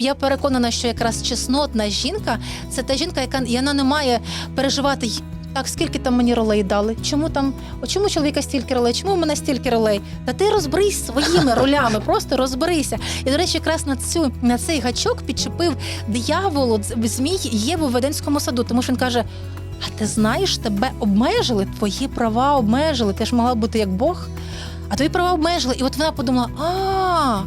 Я переконана, що якраз чеснотна жінка це та жінка, яка вона не має переживати. Так, скільки там мені ролей дали? Чому там? О, чому чоловіка стільки ролей? Чому в мене стільки ролей? Та ти розберись своїми ролями, просто розберися. І до речі, якраз на цю на цей гачок підчепив дияволу змій Єву в Веденському саду, тому що він каже: А ти знаєш, тебе обмежили, твої права обмежили. Ти ж могла бути як Бог, а твої права обмежили. І от вона подумала: а.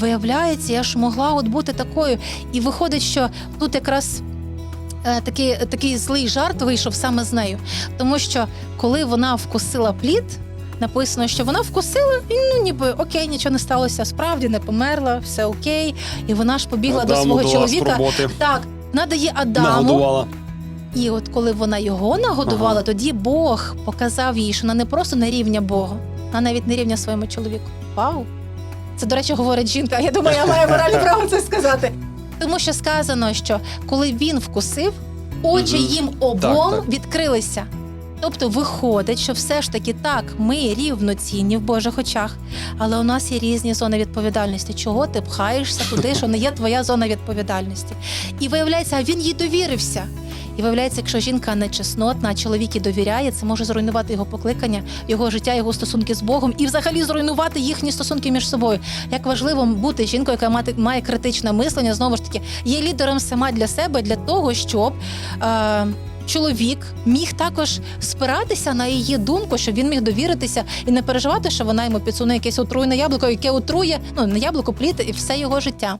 Виявляється, я ж могла от бути такою. І виходить, що тут якраз е, такий, такий злий жарт вийшов саме з нею. Тому що коли вона вкусила плід, написано, що вона вкусила, і ну ніби окей, нічого не сталося, справді не померла, все окей. І вона ж побігла до свого чоловіка. Так, надає Адаму. Нагодувала. І от коли вона його нагодувала, Ага. тоді Бог показав їй, що вона не просто не рівня Богу, а навіть не рівня своєму чоловіку. Вау! Це, до речі, говорить жінка. Я думаю, я маю моральне право це сказати. Тому що сказано, що коли він вкусив, очі Мгм. їм обом так. відкрилися. Тобто виходить, що все ж таки так, ми рівноцінні в Божих очах, але у нас є різні зони відповідальності. Чого ти пхаєшся туди, що не є твоя зона відповідальності? І виявляється, він їй довірився. І виявляється, якщо жінка нечеснотна, а чоловік їй довіряє, це може зруйнувати його покликання, його життя, його стосунки з Богом і взагалі зруйнувати їхні стосунки між собою. Як важливо бути жінкою, яка мати- має критичне мислення, знову ж таки, є лідером сама для себе для того, щоб. Е- Чоловік міг також спиратися на її думку, щоб він міг довіритися і не переживати, що вона йому підсуне якесь отруєне яблуко, яке отрує ну не яблуко, плід і все його життя.